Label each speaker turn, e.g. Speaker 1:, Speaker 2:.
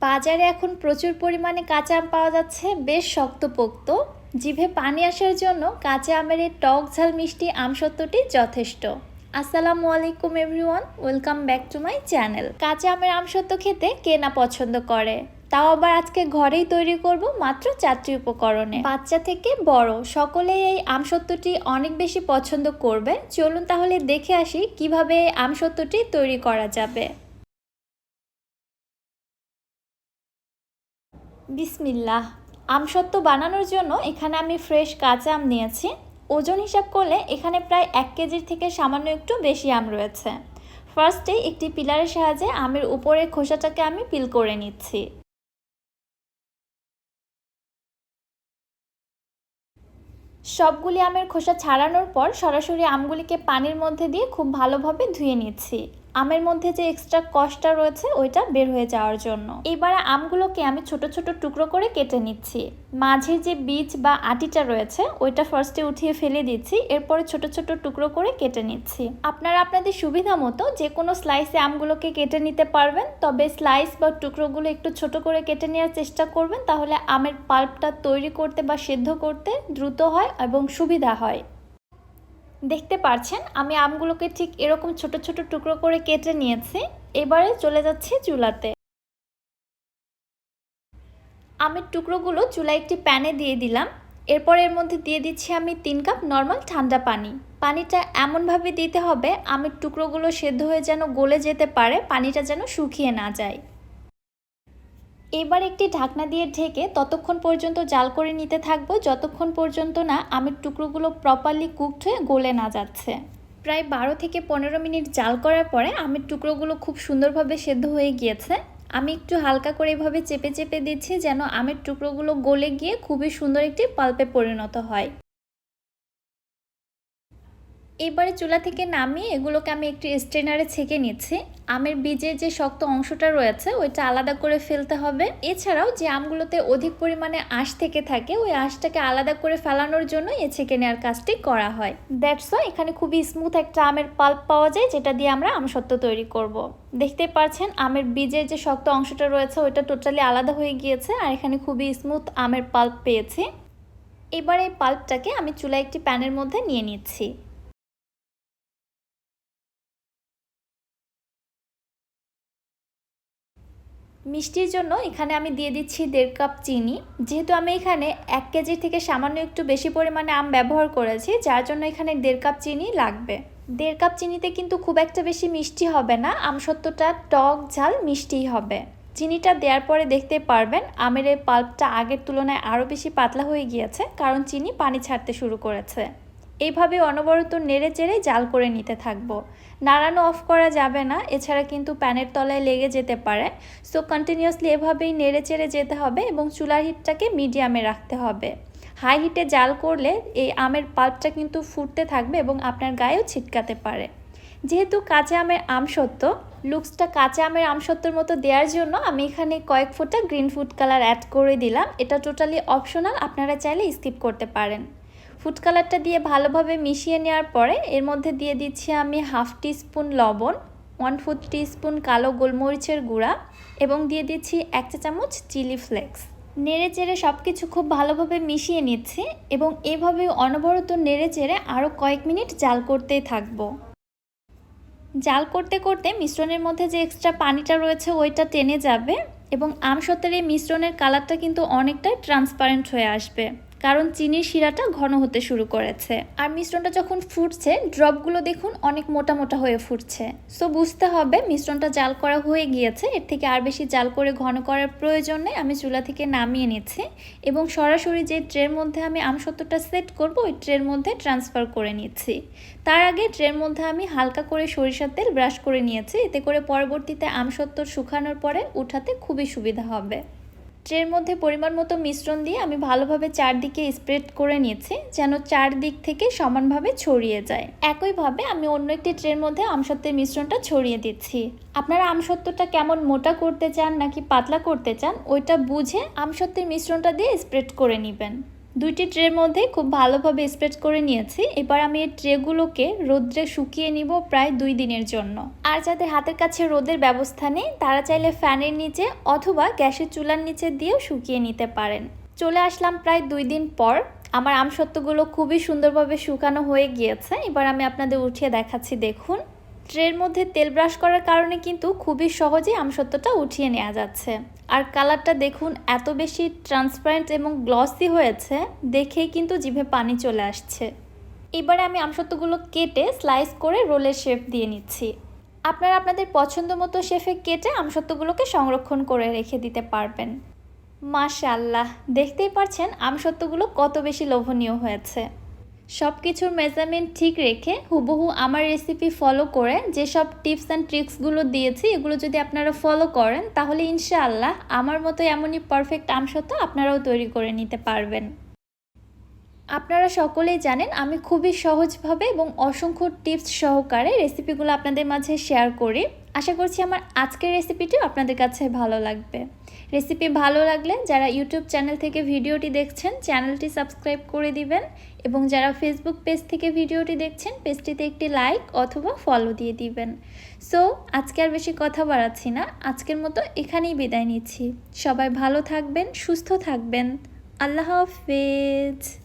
Speaker 1: বাজারে এখন প্রচুর পরিমাণে কাঁচা আম পাওয়া যাচ্ছে, বেশ শক্তপোক্ত। জিভে পানি আসার জন্য কাঁচা আমের এই টক ঝাল মিষ্টি আমসত্ত্বটি যথেষ্ট। আসসালামু আলাইকুম everyone, welcome back to my channel. কাঁচা আমের আমসত্ত্ব খেতে কে না পছন্দ করে? তাও আবার আজকে ঘরেই তৈরি করব মাত্র চারটি উপকরণে। বাচ্চা থেকে বড়, সকলেই এই আমসত্ত্বটি অনেক বেশি পছন্দ করবে। চলুন তাহলে দেখে আসি কীভাবে এই আমসত্ত্বটি তৈরি করা যাবে। বিসমিল্লাহ। আমসত্ত্ব বানানোর জন্য এখানে আমি ফ্রেশ কাঁচা আম নিয়েছি। ওজন হিসাব করলে এখানে প্রায় এক কেজির থেকে সামান্য একটু বেশি আম রয়েছে। ফার্স্টে একটি পিলারের সাহায্যে আমের উপরের খোসাটাকে আমি পিল করে নিচ্ছি। সবগুলি আমের খোসা ছাড়ানোর পর সরাসরি আমগুলিকে পানির মধ্যে দিয়ে খুব ভালোভাবে ধুয়ে নিচ্ছি। আমের মধ্যে যে এক্সট্রা কষ্টটা রয়েছে, ওইটা বের হয়ে যাওয়ার জন্য। এবারে আমগুলোকে আমি ছোট ছোট টুকরো করে কেটে নিচ্ছি। মাঝের যে বীজ বা আটিটা রয়েছে, ওইটা ফার্স্টে উঠিয়ে ফেলে দিচ্ছি, এরপরে ছোট ছোট টুকরো করে কেটে নিচ্ছি। আপনারা আপনাদের সুবিধা মতো যে কোনো স্লাইসে আমগুলোকে কেটে নিতে পারবেন, তবে স্লাইস বা টুকরোগুলো একটু ছোট করে কেটে নেওয়ার চেষ্টা করবেন, তাহলে আমের পাল্পটা তৈরি করতে বা সেদ্ধ করতে দ্রুত হয় এবং সুবিধা হয়। দেখতে পারছেন, আমি আমগুলোকে ঠিক এরকম ছোট ছোট টুকরো করে কেটে নিয়েছি, এবারে চলে যাচ্ছে চুলাতে। আমের টুকরোগুলো চুলায় একটি প্যানে দিয়ে দিলাম, এরপর এর মধ্যে দিয়ে দিচ্ছি আমি তিন কাপ নর্মাল ঠান্ডা পানি। পানিটা এমনভাবে দিতে হবে আমের টুকরোগুলো সেদ্ধ হয়ে যেন গলে যেতে পারে, পানিটা যেন শুকিয়ে না যায়। এবার একটি ঢাকনা দিয়ে ঢেকে ততক্ষণ পর্যন্ত জাল করে নিতে থাকব। যতক্ষণ পর্যন্ত না আমের টুকরোগুলো প্রপারলি কুকড হয়ে গলে না যাচ্ছে। প্রায় বারো থেকে পনেরো মিনিট জাল করার পরে আমের টুকরোগুলো খুব সুন্দরভাবে সেদ্ধ হয়ে গিয়েছে। আমি একটু হালকা করে এভাবে চেপে চেপে দিচ্ছি যেন আমের টুকরোগুলো গলে গিয়ে খুবই সুন্দর একটি পাল্পে পরিণত হয়। এবারে চুলা থেকে নামিয়ে এগুলোকে আমি একটু স্ট্রেনারে ছেঁকে নিচ্ছি। আমের বীজের যে শক্ত অংশটা রয়েছে, ওইটা আলাদা করে ফেলতে হবে। এছাড়াও যে আমগুলোতে অধিক পরিমাণে আঁশ থেকে থাকে, ওই আঁশটাকে আলাদা করে ফেলানোর জন্য এ ছেঁকে নেওয়ার কাজটি করা হয়। দ্যাটস এখানে খুবই স্মুথ একটা আমের পাল্প পাওয়া যায়, যেটা দিয়ে আমরা আমসত্ত্ব তৈরি করব। দেখতে পাচ্ছেন, আমের বীজের যে শক্ত অংশটা রয়েছে, ওইটা টোটালি আলাদা হয়ে গিয়েছে, আর এখানে খুবই স্মুথ আমের পাল্প পেয়েছি। এবার এই পাল্পটাকে আমি চুলায় একটি প্যানের মধ্যে নিয়ে নিচ্ছি। মিষ্টির জন্য এখানে আমি দিয়ে দিচ্ছি দেড় কাপ চিনি। যেহেতু আমি এখানে এক কেজি থেকে সামান্য একটু বেশি পরিমাণে আম ব্যবহার করেছি, যার জন্য এখানে দেড় কাপ চিনি লাগবে। দেড় কাপ চিনিতে কিন্তু খুব একটা বেশি মিষ্টি হবে না আমসত্ত্বটা টক ঝাল মিষ্টিই হবে। চিনিটা দেওয়ার পরে দেখতে পারবেন, আমের এই পাল্পটা আগের তুলনায় আরও বেশি পাতলা হয়ে গিয়েছে, কারণ চিনি পানি ছাড়তে শুরু করেছে। এইভাবে অনবরত নেড়ে চেড়ে জাল করে নিতে থাকব। নাড়ানো অফ করা যাবে না, এছাড়া কিন্তু প্যানের তলায় লেগে যেতে পারে। সো কন্টিনিউয়াসলি এভাবেই নেড়ে চেড়ে যেতে হবে এবং চুলার হিটটাকে মিডিয়ামে রাখতে হবে। হাই হিটে জাল করলে এই আমের পাল্পটা কিন্তু ফুটতে থাকবে এবং আপনার গায়েও ছিটকাতে পারে। যেহেতু কাঁচা আমের আমসত্ত্ব লুকসটা কাঁচা আমের আমসত্ত্বর মতো দেওয়ার জন্য আমি এখানে কয়েক ফোঁটা গ্রিন ফুড কালার অ্যাড করে দিলাম। এটা টোটালি অপশনাল আপনারা চাইলে স্কিপ করতে পারেন। ফুড কালারটা দিয়ে ভালোভাবে মিশিয়ে নেওয়ার পরে এর মধ্যে দিয়ে দিচ্ছি আমি হাফ টিস্পুন লবণ, ওয়ান ফোর টিস্পুন কালো গোলমরিচের গুঁড়া এবং দিয়ে দিচ্ছি এক চা চামচ চিলি ফ্লেক্স। নেড়ে চেড়ে সব কিছু খুব ভালোভাবে মিশিয়ে নিচ্ছি এবং এভাবে অনবরত নেড়ে চেড়ে আরও কয়েক মিনিট জাল করতেই থাকব। জাল করতে করতে মিশ্রণের মধ্যে যে এক্সট্রা পানিটা রয়েছে ওইটা টেনে যাবে এবং আমসত্ত্বের এই মিশ্রণের কালারটা কিন্তু অনেকটাই ট্রান্সপারেন্ট হয়ে আসবে। কারণ চিনির শিরাটা ঘন হতে শুরু করেছে। আর মিশ্রণটা যখন ফুটছে, ড্রপগুলো দেখুন অনেক মোটা মোটা হয়ে ফুটছে। সো বুঝতে হবে মিশ্রণটা জাল করা হয়ে গিয়েছে, এর থেকে আর বেশি জাল করে ঘন করার প্রয়োজন নেই আমি চুলা থেকে নামিয়ে নিচ্ছি এবং সরাসরি যে ট্রের মধ্যে আমি আমসত্ত্বটা সেট করব, ওই ট্রের মধ্যে ট্রান্সফার করে নিচ্ছি। তার আগে ট্রের মধ্যে আমি হালকা করে সরিষার তেল ব্রাশ করে নিয়েছি, এতে করে পরবর্তীতে আমসত্ত্বর শুকানোর পরে উঠাতে খুবই সুবিধা হবে। ট্রের মধ্যে পরিমাণ মতো মিশ্রণ দিয়ে আমি ভালোভাবে চারদিকে স্প্রেড করে নিয়েছি, যেন চারদিক থেকে সমানভাবে ছড়িয়ে যায়। একইভাবে আমি অন্য একটি ট্রের মধ্যে আমসত্ত্বের মিশ্রণটা ছড়িয়ে দিচ্ছি। আপনারা আমসত্ত্বটা কেমন মোটা করতে চান নাকি পাতলা করতে চান, ওইটা বুঝে আমসত্ত্বের মিশ্রণটা দিয়ে স্প্রেড করে নেবেন। দুইটি ট্রের মধ্যে খুব ভালোভাবে স্প্রেড করে নিয়েছি। এবার আমি এই ট্রেগুলোকে রোদ্রে শুকিয়ে নিব প্রায় দুই দিনের জন্য। আর যাদের হাতের কাছে রোদের ব্যবস্থা নেই, তারা চাইলে ফ্যানের নিচে অথবা গ্যাসের চুলার নিচে দিয়েও শুকিয়ে নিতে পারেন। চলে আসলাম প্রায় দুই দিন পর। আমার আমসত্ত্বগুলো খুবই সুন্দরভাবে শুকানো হয়ে গিয়েছে। এবার আমি আপনাদের উঠিয়ে দেখাচ্ছি, দেখুন। ট্রের মধ্যে তেল ব্রাশ করার কারণে কিন্তু খুবই সহজেই আমসত্ত্বটা উঠিয়ে নেওয়া যাচ্ছে। আর কালারটা দেখুন, এত বেশি ট্রান্সপারেন্ট এবং গ্লসি হয়েছে, দেখেই কিন্তু জিভে পানি চলে আসছে। এবারে আমি আমসত্ত্বগুলো কেটে স্লাইস করে রোলের শেপ দিয়ে নিচ্ছি। আপনারা আপনাদের পছন্দ মতো শেফে কেটে আমসত্ত্বগুলোকে সংরক্ষণ করে রেখে দিতে পারবেন। মাশাল্লাহ দেখতেই পারছেন আমসত্ত্বগুলো কত বেশি লোভনীয় হয়েছে। সব কিছুর মেজারমেন্ট ঠিক রেখে হুবহু আমার রেসিপি ফলো করে যেসব টিপস অ্যান্ড ট্রিক্সগুলো দিয়েছি, এগুলো যদি আপনারা ফলো করেন, তাহলে ইনশাআল্লাহ আমার মতো এমনই পারফেক্ট আমসত্ত্ব আপনারাও তৈরি করে নিতে পারবেন। আপনারা সকলেই জানেন, আমি খুবই সহজভাবে এবং অসংখ্য টিপস সহকারে রেসিপিগুলো আপনাদের মাঝে শেয়ার করি। আশা করছি আমার আজকের রেসিপিটিও আপনাদের কাছে ভালো লাগবে। রেসিপি ভালো লাগলে যারা ইউটিউব চ্যানেল থেকে ভিডিওটি দেখছেন, চ্যানেলটি সাবস্ক্রাইব করে দিবেন এবং যারা ফেসবুক পেজ থেকে ভিডিওটি দেখছেন, পেজটিতে একটি লাইক অথবা ফলো দিয়ে দিবেন। সো, আজকে আর বেশি কথা বাড়াচ্ছি না। আজকের মতো এখানেই বিদায় নিচ্ছি। সবাই ভালো থাকবেন, সুস্থ থাকবেন। আল্লাহ হাফেজ।